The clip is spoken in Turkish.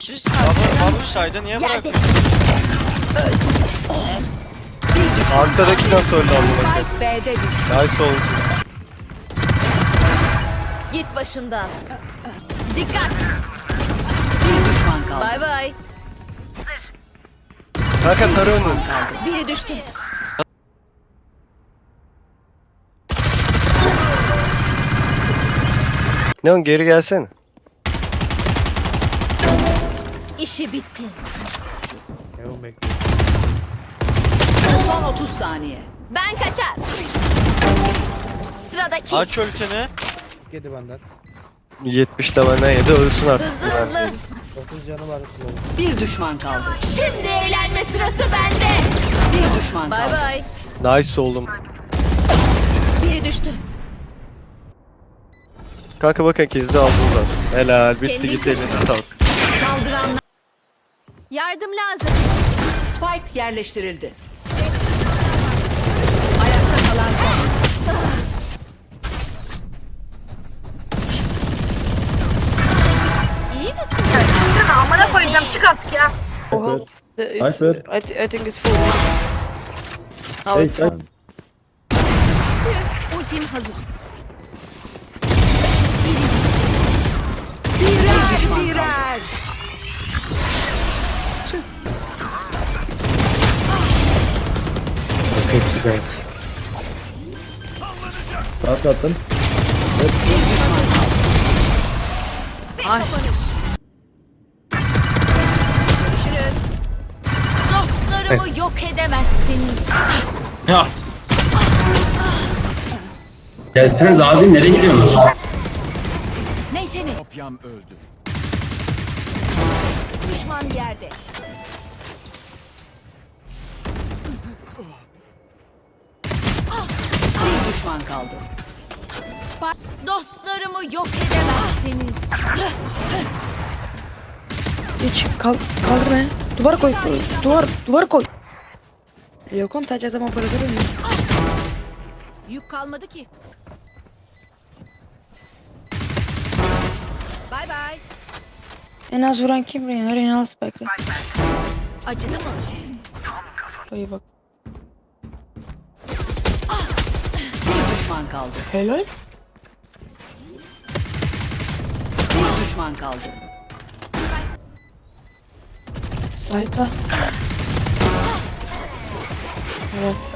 Siz sayda, Babuş sayda niye bıraktın? Arkadaki nasıl öldü? Spike B'de düştü. Nice oldu. Git başımdan. Dikkat. Bir düşman kaldı. Bay bay. Kanka tarı önü. Biri düştü. Neon geri gelsene. İşi bitti. Heaven bekliyor. Son 30 saniye. Ben kaçar. Sıradaki. Aç ultini. Yedi benden. 70 de bana yedi ölsün artık. Hızlı hızlı. 9 canı var slow. Bir düşman kaldı. Şimdi eğlenme sırası bende. Bir düşman Bay kaldı. bay. Nice oğlum. Biri düştü. Kanka bakın kezi aldınız. Helal bitti Kendi gitti eline sağlık. Yardım lazım. Spike yerleştirildi. Ayakta kalan son. İyi misin? Amına koyacağım çık artık ya. Nice. I, I think it's full. Hey, it's full. Ultim hazır. Hepsi kayıp. Saat attım. Kaldı. Ay. Dostlarımı yok edemezsiniz. Ya. Gelseniz abi nereye gidiyorsunuz? Neyse ne. Düşman yerde. Düşman kaldı. Dostlarımı yok edemezsiniz. Hiç kal kaldır beni. Duvar koy. Duvar duvar koy. Yok oğlum taç adam operatörü mü? Yük kalmadı ki. Bay bay. En az vuran kim Reyna? Reyna spike'ı. Acıdı mı? İyi bak. Düşman kaldı. Helal. Bir düşman kaldı. Sayta. Evet.